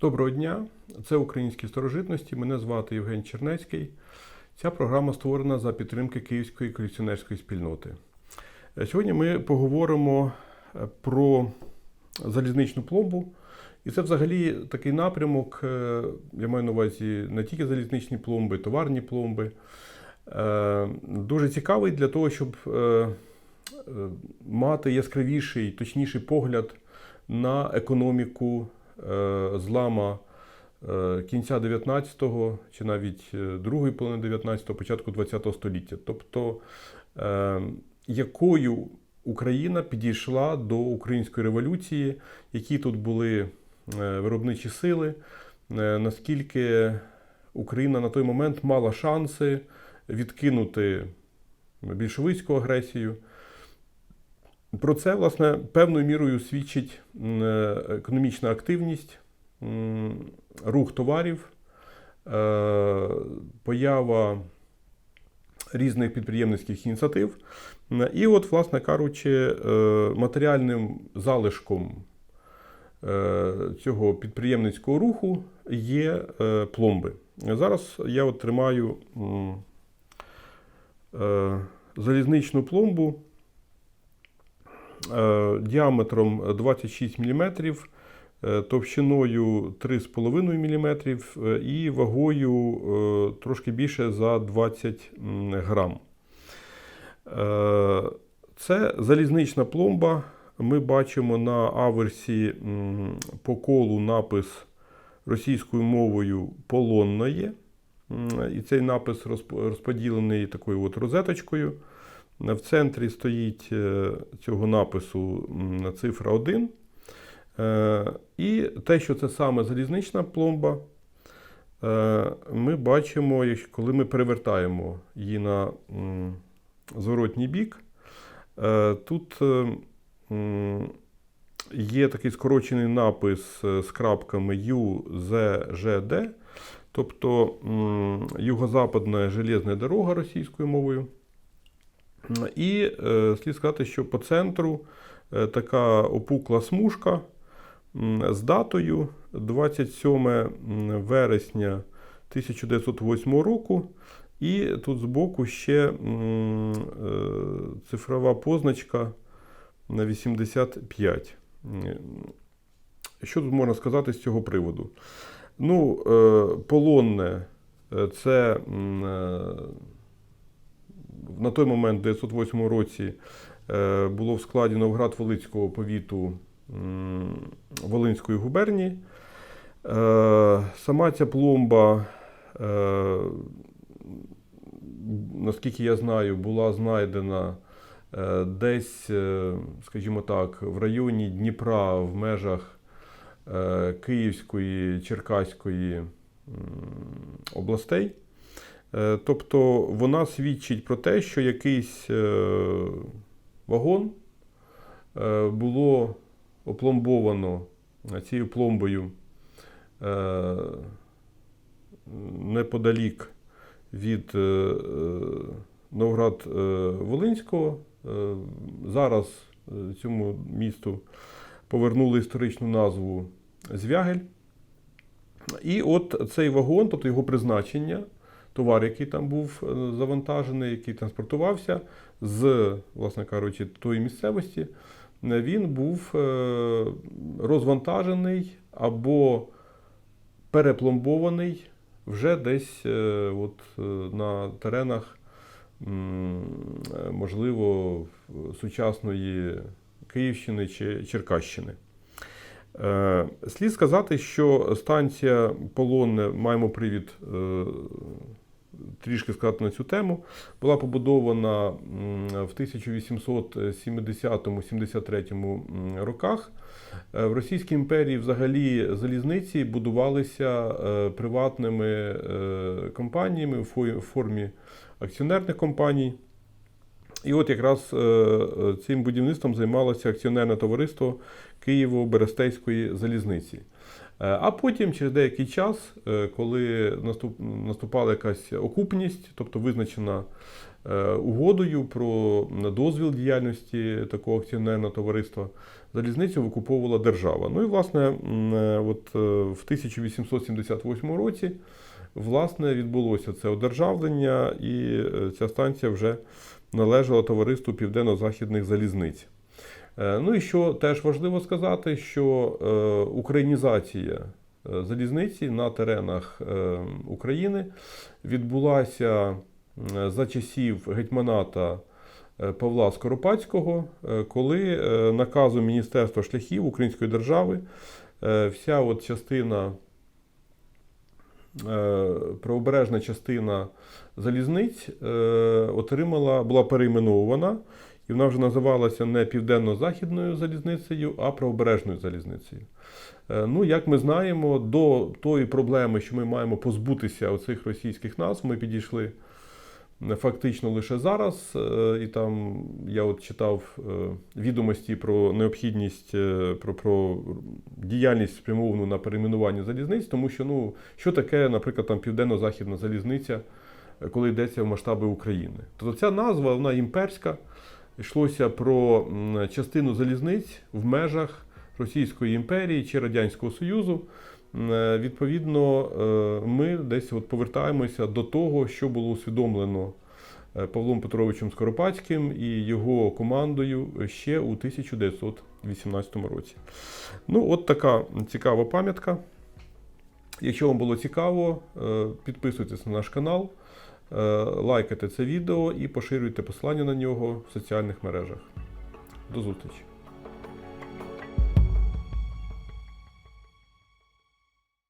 Доброго дня, це українські старожитності. Мене звати Євген Чернецький. Ця програма створена за підтримки Київської колекціонерської спільноти. Е, Сьогодні ми поговоримо е, про залізничну пломбу. І це взагалі такий напрямок. е, Я маю на увазі не тільки залізничні пломби, товарні пломби. Дуже цікавий для того, щоб мати яскравіший, точніший погляд на економіку злама е, кінця 19-го чи навіть е, другої половини 19-го, початку 20-го століття. Тобто, е, якою Україна підійшла до української революції, які тут були е, виробничі сили, е, наскільки Україна на той момент мала шанси відкинути більшовицьку агресію. Про це, власне, певною мірою свідчить е, економічна активність, рух товарів, е, поява різних підприємницьких ініціатив. І от, власне кажучи, е, матеріальним залишком цього підприємницького руху є пломби. Зараз я от тримаю залізничну пломбу діаметром 26 мм, е, товщиною 3,5 мм е, і вагою е, трошки більше за 20 грам. Е, Це залізнична пломба. Ми бачимо на аверсі по колу напис російською мовою полонної. І цей напис розподілений такою от розеточкою. В центрі стоїть е, цього напису цифра 1. Е, І те, що це саме залізнична пломба, е, ми бачимо, коли ми перевертаємо її на зворотній бік. Тут є такий скорочений напис з крапками UZGD, тобто Юго-Западна железна дорога російською мовою. І е, слід сказати, що по центру е, така опукла смужка з датою 27 вересня 1908 року. І тут збоку ще е, цифрова позначка на 85. Що тут можна сказати з цього приводу? Ну, полонне це на той момент, в 1908 році, е, було в складі Новград-Волинського повіту Волинської губернії. Е, Сама ця пломба, е, наскільки я знаю, була знайдена десь, скажімо так, в районі Дніпра в межах Київської, Черкаської областей. Е, Тобто вона свідчить про те, що якийсь е, вагон е, було опломбовано цією пломбою неподалік від Новград-Волинського. Е, Зараз цьому місту повернули історичну назву Звягель. І от цей вагон, тобто його призначення, товар, який там був е, завантажений, який транспортувався з, власне кажучи, тої місцевості, е, він був е, розвантажений або перепломбований вже десь от, на теренах, можливо, сучасної Київщини чи Черкащини. Слід сказати, що станція Полонне, маємо привід трішки сказати на цю тему, була побудована в 1870-73 роках. Е, В Російській імперії взагалі залізниці будувалися е, приватними е, компаніями в формі акціонерних компаній. І от якраз цим будівництвом займалося акціонерне товариство Києво-Берестейської залізниці. Е, А потім, через деякий час, е, коли наступала якась окупність, тобто визначена е, угодою про дозвіл діяльності такого акціонерного товариства, залізницю викуповувала держава. Ну і власне, от в 1878 році власне відбулося це одержавлення, і ця станція вже належала товариству Південно-Західних залізниць. Е, Ну і що теж важливо сказати, що е, українізація е, залізниці на теренах України відбулася за часів гетьманата Павла Скоропадського, коли наказом Міністерства шляхів Української держави вся от частина, правобережна частина залізниць отримала, була перейменована. І вона вже називалася не Південно-Західною залізницею, а правобережною залізницею. Е, Ну, як ми знаємо, до тої проблеми, що ми маємо позбутися оцих російських назв, ми підійшли е, фактично лише зараз. Е, І там я от читав відомості про необхідність про, про діяльність спрямовану на перейменування залізниць, тому що ну, що таке, наприклад, там Південно-Західна залізниця, коли йдеться в масштаби України. Тобто ця назва вона імперська. Йшлося про частину залізниць в межах Російської імперії чи Радянського Союзу. Е, Відповідно, е, ми десь от повертаємося до того, що було усвідомлено е, Павлом Петровичем Скоропадським і його командою ще у 1918 році. Ну, от така цікава пам'ятка. Якщо вам було цікаво, підписуйтесь на наш канал, лайкайте це відео і поширюйте посилання на нього в соціальних мережах. До зустрічі!